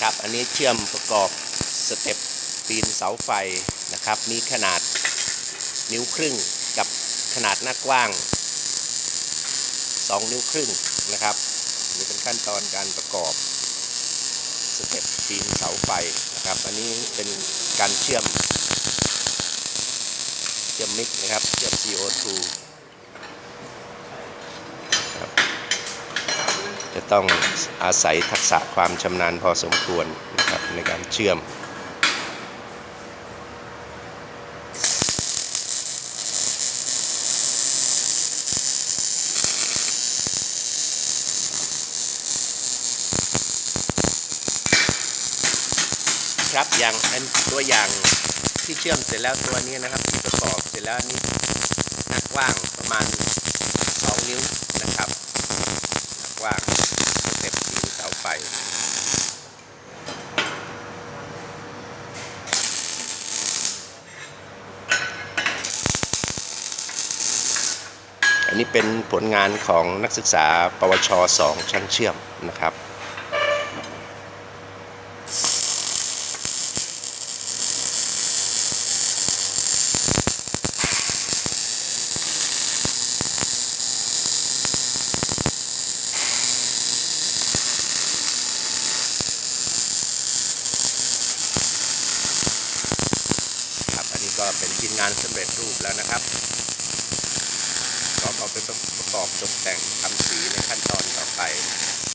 ครับ อันนี้เชื่อมประกอบสเต็ปปีนเสาไฟนะครับ มีขนาดนิ้วครึ่งกับขนาดหน้ากว้าง 2 นิ้วครึ่งนะครับนี่เป็นขั้นตอนการประกอบสเต็ปปีนเสาไฟนะครับ อันนี้เป็นการเชื่อมเชื่อมมิกนะครับ เชื่อม CO2 ครับ จะต้องอาศัยทักษะความชำนาญพอสมควรนะครับในการเชื่อม ครับอย่างอันตัวอย่างที่เชื่อมเสร็จแล้วตัวนี้นะครับที่ประกอบเสร็จแล้วนนี้หนักกว้างประมาณ 2 นิ้วนะครับหนักกว้างสเต็ปปีนเสาไฟ อันนี้เป็นผลงานของนักศึกษาปวช 2 ชั้นเชื่อมนะครับครับอันนี้ก็เป็นชิ้นงานสำเร็จรูปแล้วนะครับ เอาไปประกอบตกแต่งทำสีในขั้นตอนต่อไป